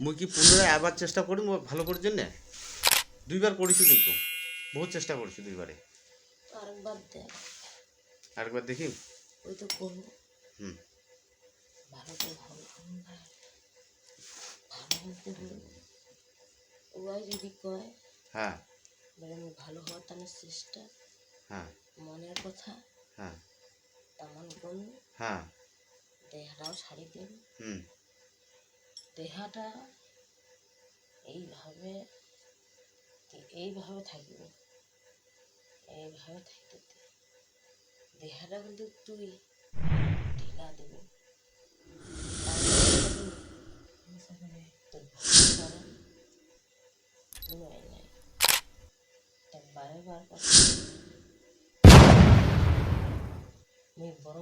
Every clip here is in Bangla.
কি পুনরায় আবার চেষ্টা করি? ভালো করার জন্যে? দুইবার করেছি কিন্তু। বহুত চেষ্টা করেছি দুইবারে। আরেকবার দেখ। আরেকবার দেখি। ওই তো করব হুম। ভালো করে ভালো ভালো হলে যদি কয় হ্যাঁ। আমি ভালো হওয়ার তাহলে চেষ্টা। হ্যাঁ। মনের কথা। হ্যাঁ। তেমন কোন হ্যাঁ। দেহাটাও ছাড়ি দিন। হুম। দেহাটা এইভাবে এইভাবে থাকবে এইভাবে থাকতে। দেহাটা কিন্তু তুই ঢিলা দেবে বারে বার বড়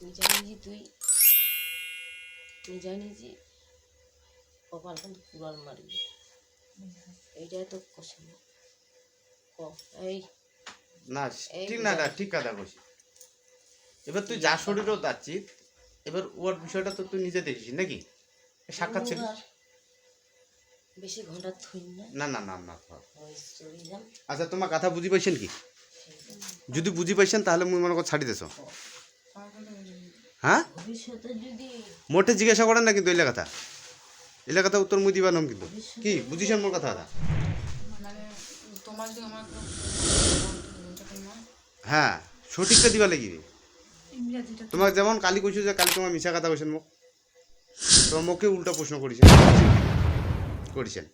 তুই জানি তুই জানি যে কপাল কিন্তু কুড়াল মারবি এইটাই তো কষে এই। না ঠিক না ঠিক কথা কইছি এবার তুই যা শরীরও যাচ্ছিস এবার ওর বিষয়টা তো তুই নিজে দেখিস নাকি? সাক্ষাৎ ছিল বেশি ঘণ্টা থুই না। না না না আচ্ছা তোমার কথা বুঝি পাইছেন কি? যদি বুঝি পাইছেন তাহলে মুই মনে কর ছাড়ি দেছ। হ্যাঁ? মোটে জিজ্ঞাসা করেন না কিন্তু এলে কথা এলে কথা উত্তর মুই দিবা নম কিন্তু। কি? বুঝিছেন মোর কথা মানে হ্যাঁ সঠিকটা দিবা লাগিবে তোমাক যেমন কালি কইছো যে কালি তোমার মিছা কথা কইছেন মোক। তোমার মুখে উল্টা প্রশ্ন করেছেন। করেছেন।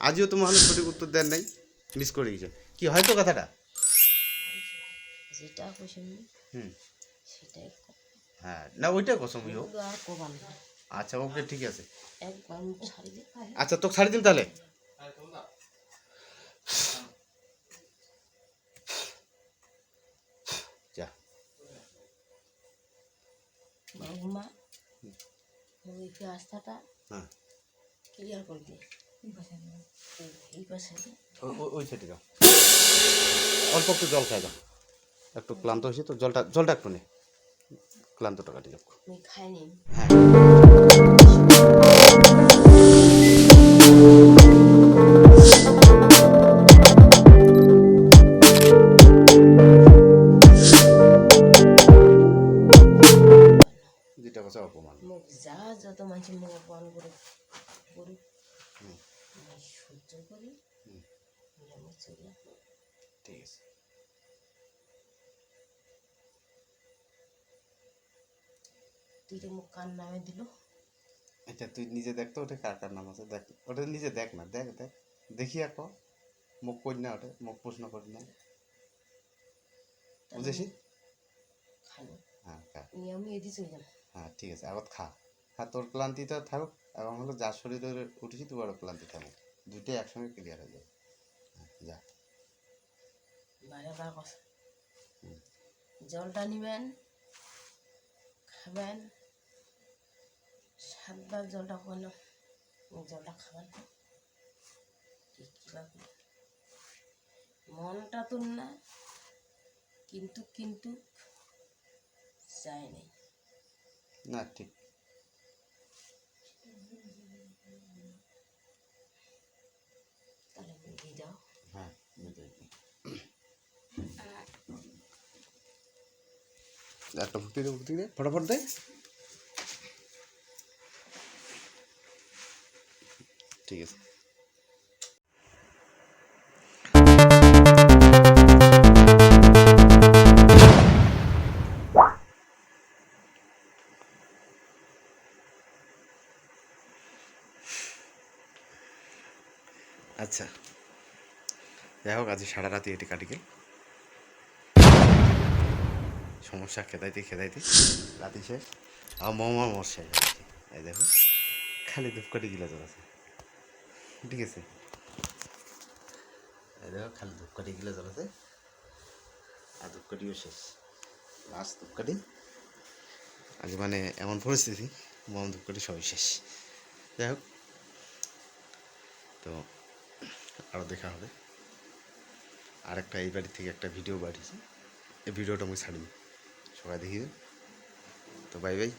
আজিও তোমার হলে সঠিক উত্তর দেন নাই মিস করে গেছেন। কি হয়তো কথাটা? যেটা হুম। সেটাই। হ্যাঁ না ওইটাই কসম ইও আচ্ছা ওকে ঠিক আছে। আচ্ছা তোকে ছাড়ি দিন তাহলে। যা। বাবুমা ওই রাস্তাটা হ্যাঁ। ক্লিয়ার করে। ওই- সাইডে যাও। অল্প একটু জল খাই যাও একটু ক্লান্ত হয়েছে তো জলটা জলটা একটু নে। ক্লান্তটা কাটি আমি খাইনি হ্যাঁ। অপমান। যা যত মানুষ মুখ অপমান করে। করুক। সহ্য করি। ঠিক আছে। তো মুখ কার নামে দিল। এটা তুই নিজে দেখ তো ওটা কার কার নাম আছে? দেখ ওটা নিজে দেখ না দেখ দেখ। দেখি এক মুখ করি না ওটা মুখ প্রশ্ন করি না। বুঝেছি খালো হ্যাঁ খা। নিয়ে আমি এদি চলে যাম হ্যাঁ ঠিক আছে আবার খা। খা তোর ক্লান্তিটা থাকুক এবং হলো যার শরীরে উঠেছি তুই আরও ক্লান্তি থাকুক দুইটাই একসঙ্গে ক্লিয়ার হয়ে যাবে। হ্যাঁ, যা। জলটা নিবেন খাবেন। সাতবার জলটা কোনো জলটা খাবেন কি কীভাবে মনটা তো না কিন্তু কিন্তু চাই নেই না ঠিক। তাহলে দিয়ে দাও। হ্যাঁ একটা ভক্তি দে ভক্তি দে। ফটাফট দে। ঠিক আছে। আচ্ছা যাই হোক আজ সারা রাতে এটি কাটি গেল। সমস্যা, খেদাইতে খেদাইতে, রাতে শেষ। আর মোমা মোর শেষ এই দেখো, খালি ধূপকাঠি গিলা জ্বলাছে ঠিক আছে। দেখো, খালি ধূপকাঠি গিলা জ্বলাছে আর ধূপকাঠিও শেষ। লাস্ট ধূপকাঠি। আজ মানে এমন পরিস্থিতি মোম ধূপকাঠি সবই শেষ। যাই হোক, তো আরও দেখা হবে। আর একটা এই বাড়ি থেকে একটা ভিডিও বাড়িয়েছে এই ভিডিওটা আমি ছাড়িনি। সবাই দেখিয়ে তো বাই বাই